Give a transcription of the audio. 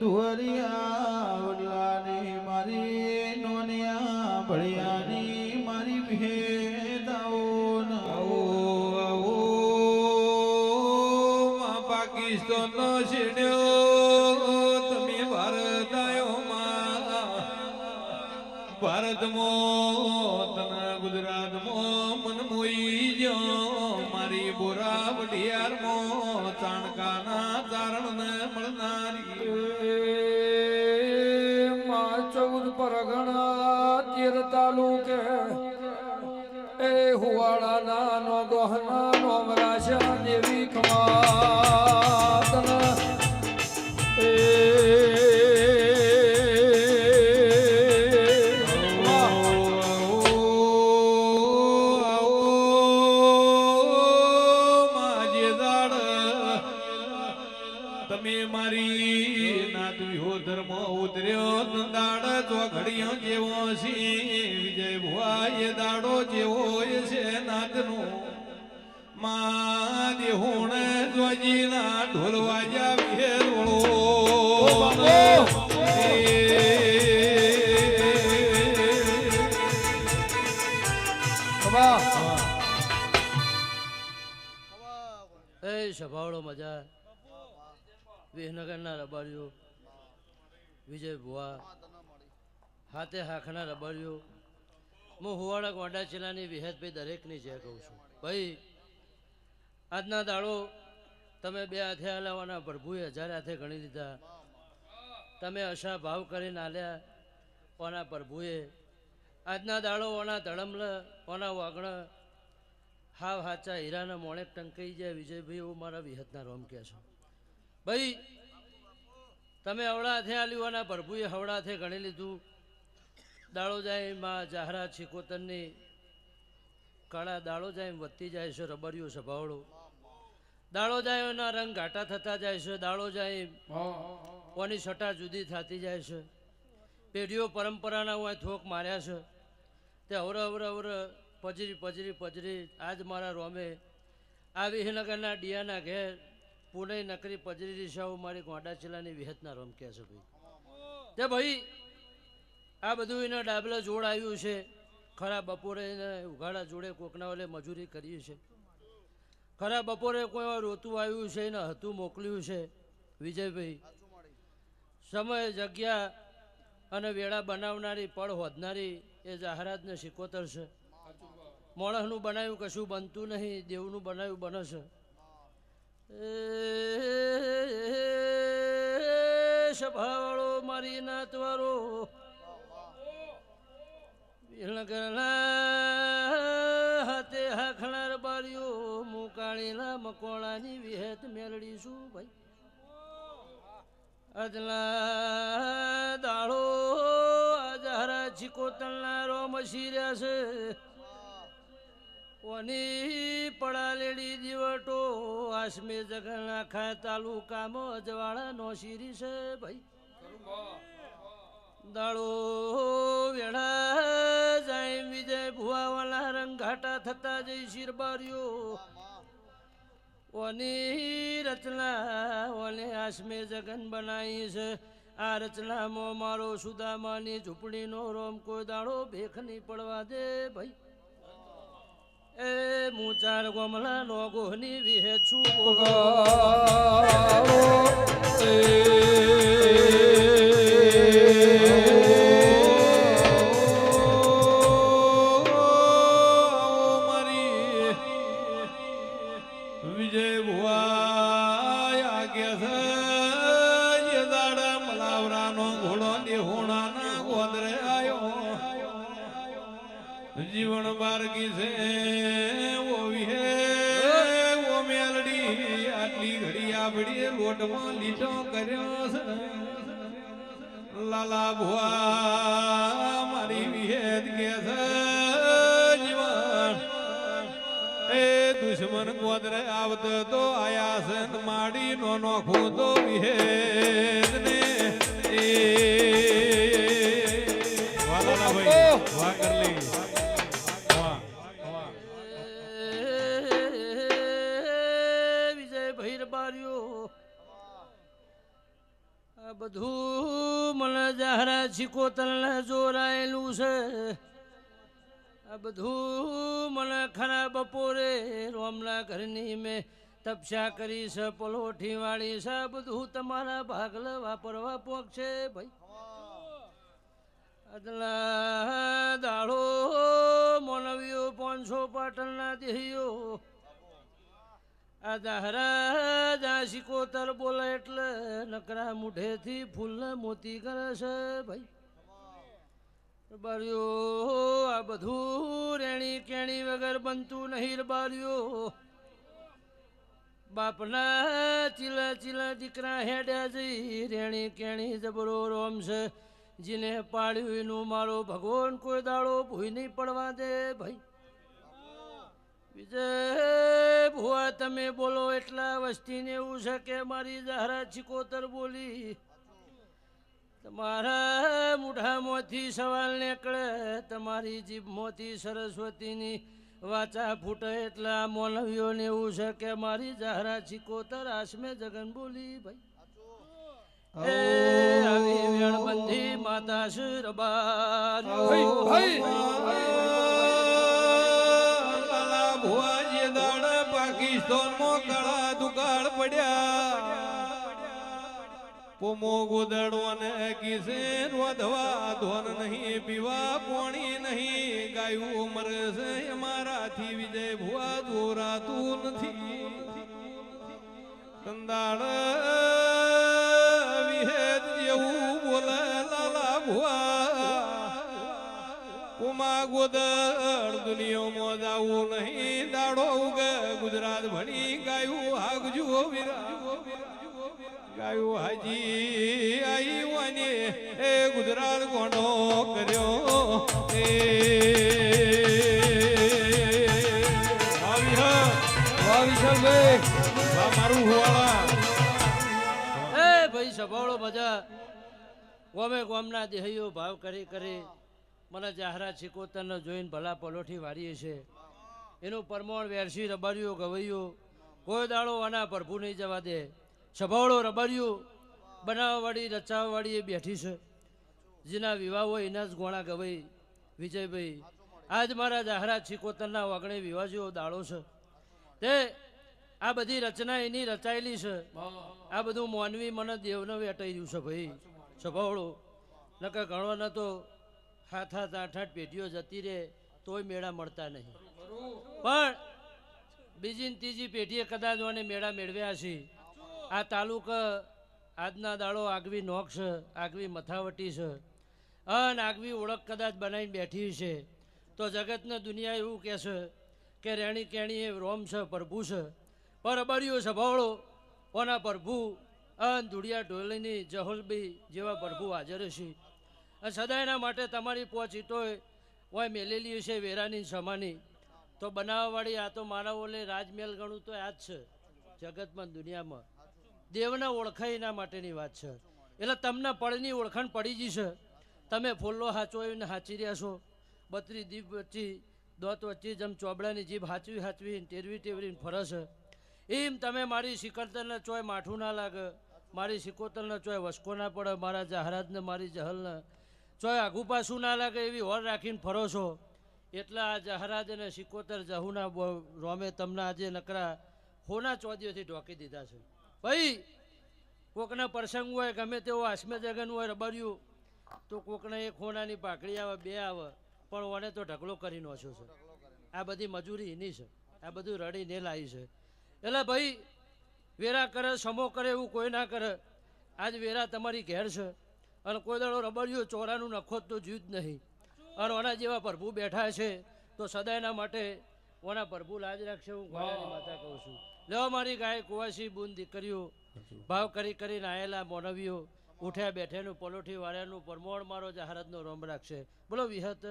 ધુવરિયા વડલાની મારી નોનિયા ભળિયાની મારી ભેદાઓ આવો આવો, માં પાકિસ્તાનનો છેડ્યો તમે ભારત આયો માં. ભારતમાં તને ગુજરાતમાં મન મોઈ ગયો મારી બોરા વડિયારમાં તેર તાલુકે એ હુવાડાના નાનો દોહના નો રાશા દેવી કમાતન એ તમે મારી નાત વિહો ધર્મ દાડ ચોઘડિયો જેવો છે. જોજીના ઢોલ વાજા વિહેરોળો એ સભાવડો મજા. વિહનગરના રબારીઓ. વિજય ભુવા. હાથે હાખના રબારીઓ. હું હુવાડા ગોંડા જિલ્લાની દરેકની જય કહું છું. ભાઈ, આજના દાડો તમે બે હાથે હલાવવાના પ્રભુએ હજાર હાથે ગણી લીધા. તમે અશા ભાવ કરીને આલ્યા ઓના પ્રભુએ આજના દાડો ઓના ધડમલ ઓના વાગણ, હાવ હાચા હીરાના મોણેક ટંકાઈ જાય. વિજયભાઈ, એવું મારા વિહતના રોમ કહે છે. ભાઈ, તમે હવડાથે ઓના પ્રભુએ હવડાથે ગણી લીધું. દાળો જાય માં જાહરા છીકોતરની, કાળા દાડો જાય વધતી જાય છે રબરિયો દાડો જાય એના રંગ ઘાટા થતા જાય છે એમ કોની છટા જુદી થતી જાય છે. પેઢીઓ પરંપરાના હું થોક માર્યા છે. તે અવર અવર અવર પજરી પજરી પજરી આજ મારા રોમે. આ વિહનગરના ડિયાના ઘેર પુણે નકરી પજરી દિશાઓ મારી ગોંડાચીલાની વિહતના રોમ કહે છે ભાઈ. તે ભાઈ આ બધું એના ડાબલા જોડ આવ્યું છે. ખરા બપોરે ઉઘાડા જોડે કોકના ઓલે મજૂરી કરી છે. ખરા બપોરે કોઈ રોતું આવ્યું છે ને હતું મોકલ્યું છે? વિજયભાઈ, સમય, જગ્યા અને વેળા બનાવનારી, પળ હોદનારી એ જાહેરાતને શીખોતર છે. માણસનું બનાવ્યું કશું બનતું નહીં, દેવનું બનાવ્યું બને છે. સભાવાળો મારી હાખણાર બારીઓ મુકાળીના મકોળાની વિહેત મેળડીશું ભાઈ. અજલા દાળો આજારા ચિકોતલના રોમ શીર્યા છે. ઓની પડાલેડી દિવટો આસમે જગન આખા તાલુકામાં અજવાળા નો શીરી છે ભાઈ. દાળો વેળા જાય વિજય ભુવાવાલા રંગ ઘાટા થતા જઈ શિરબારીઓ. ઓની રચના, ઓને આસમે જગન બનાવી છે. આ રચનામાં મારો સુદામાની ઝૂંપડીનો રોમ કોઈ દાડો ભેખ નહીં પડવા દે ભાઈ. એ હું ચાર ગોમલા નો ગોહની વિહે છું વિજય જીવન બારગી છે ઓ વિહે ઓ મેલડી આટલી ઘડી આપડી લોટમાં લીટો કર્યો છે લાલા ભુવા મારી વિહેદ કે છે જીવન એ દુશ્મન ગોદરે આવત તો આયા છે માડી નો નોખો તો વિહેદ ને એ વાહ કરલી આ બધું મને જાહરા છીકોતરને જોરાયેલું છે. આ બધું મને ખરા બપોરે રોમના ઘરની મેં તપસ્યા કરી છે પલોઠી વાળી છે બધું તમારા ભાગલ વાપરવા પોક છે ભાઈ. અદલા દાળો મોનવીઓ પાંચસો પાટણના દેહીઓ. આ દાહરા જા શિકોતર બોલે એટલે નકરા મુઢેથી ફૂલ મોતી કરે છે ભાઈ. બાર્યો આ બધું રેણી કેણી વગર બનતું નહીં બાર્યો બાપના ચીલા ચીલા દીકરા હેડ્યા જઈ રેણી કેણી જબરો રોમ છે. જીને પાડ્યું એનું મારો ભગવાન કોઈ દાડો ભૂઈ નહીં પડવા દે ભાઈ. વિજય ભુવા, તમે બોલો એટલા વસ્તીને એવું છે કે મારી જહરા ચિકોતર બોલી. તમારા મૂઢામાંથી સવાલ નીકળે, તમારી જીભમાંથી સરસ્વતીની વાચા ફૂટે એટલા મોનવીઓને એવું છે કે મારી જહરા ચિકોતર આસમે જગન બોલી, ભાઈ. એ આવી વેણબંધી માતા શરબાર ભાઈ પાકિસ્તાનમાં કાળા દુકાળ પડ્યા. પોમો ગોદડવાને કિસે રોધવા ધોન નહીં, પીવા પોણી નહીં. ગાયું મરશે છે અમારાથી, વિજય ભુવા જોરાતું નથી. કંદાળ વિહેદ જેવું બોલે લાલા ભુવા. કુમા ગોદળ દુનિયામાં જાવું નહીં. હાગજુ વીરા ગાયું હાજી આઈ wane એ ગુજરાત કોણો કર્યો. એ મારું હુવાળા. ભાઈ સભાળો મજા. ગોમે ગોમના દેહીઓ ભાવ કરી કરી મને જાહરા ચિકોતરને જોઈને ભલા પલોઠી વાળીએ છે. એનું પરમોણ વેરસી રબારીઓ ગવૈયો કોઈ દાડો આના પ્રભુ નહીં જવા દે. સભાવડો રબારીઓ બનાવવાવાળી રચાવવાળી એ બેઠી છે. જેના વિવાહ હોય એના જ ગોણા ગવાઈ વિજયભાઈ, આજ મારા જાહરા છીકોતરના વાગણે વિવાહ જેવો દાડો છે. તે આ બધી રચના એની રચાયેલી છે. આ બધું માનવી મને દેવને વેટાઈ રહ્યું છે ભાઈ. સભાવડો નકર ઘણો ન તો હાથ હાથ આઠ આઠ પેઢીઓ જતી રહે, તોય મેળા મળતા નહીં. પણ બીજી ત્રીજી પેઢીએ કદાચ મને મેળા મેળવ્યા છે. આ તાલુકા આજના દાડો આગવી નોખ છે, આગવી મથાવટી છે. અન આગવી ઓળખ કદાચ બનાવીને બેઠી છે. તો જગતને દુનિયા એવું કહેશે કે રેણી કેણી એ રોમ છે, પ્રભુ છે. પર છે સભાવળો ઓના પ્રભુ અન ધૂળિયા ઢોલીની જહોલબી જેવા પ્રભુ હાજર છે. સદાયના માટે તમારી પોચ ઈટોય હોય મેલેલી છે વેરાની સમાની. તો બનાવવાવાળી આ તો ઓલે રાજમહેલ ગણું તો આ જ છે. જગતમાં, દુનિયામાં. દેવના ઓળખાય એના માટેની વાત છે. એટલે તમને પળની ઓળખાણ પડી જશે તમે ફૂલ્લો હાચો એને હાચી રહ્યા છો. બત્રી દીપ વચ્ચી, દોત વચ્ચે જેમ ચોબડાની જીભ હાચવી હાચવી ટેરવી ટેરવીને ફરસ એમ તમે મારી સિકરતરને ચોય માઠું ના લાગે. મારી સિકોતરને ચોય વસકો ના પડે. મારા જહારાજને, મારી જહલને ચોય આઘુ પાછું ના લાગે એવી હોર રાખીને ફરો છો. એટલે આ જહરાજ અને સિકોતર જહુના રોમે તમને આજે નકરા હોના ચોદીઓથી ઢોકી દીધા છે. ભાઈ, કોકના પ્રસંગ હોય, ગમે તેવો આસમે જગન હોય, રબર્યું, તો કોકને એક હોનાની પાકડી આવે, બે આવે, પણ ઓને તો ઢગલો કરી નોછો છે. આ બધી મજૂરી એની છે. આ બધું રડીને લાવી છે. એટલે ભાઈ, વેરા કરે, સમો કરે, એવું કોઈ ના કરે. આજ વેરા તમારી ઘેર છે. અને કોઈ દાડો રબડિયો ચોરાનું નખો તો જીવ જ નહીં. અને ઓના જેવા પ્રભુ બેઠા છે તો સદાયના માટે ઓના પ્રભુ લાજ રાખશે હું ઘોડાની માતા કહું છું. લેવો મારી ગાય કુવાસી બુન દીકરીઓ ભાવ કરી કરી નાયેલા મોનવીઓ ઉઠ્યા બેઠેનું પલોઠી વાળ્યાનું પરમોણ મારો જહારતનો રોમ રાખશે. બોલો વિહત.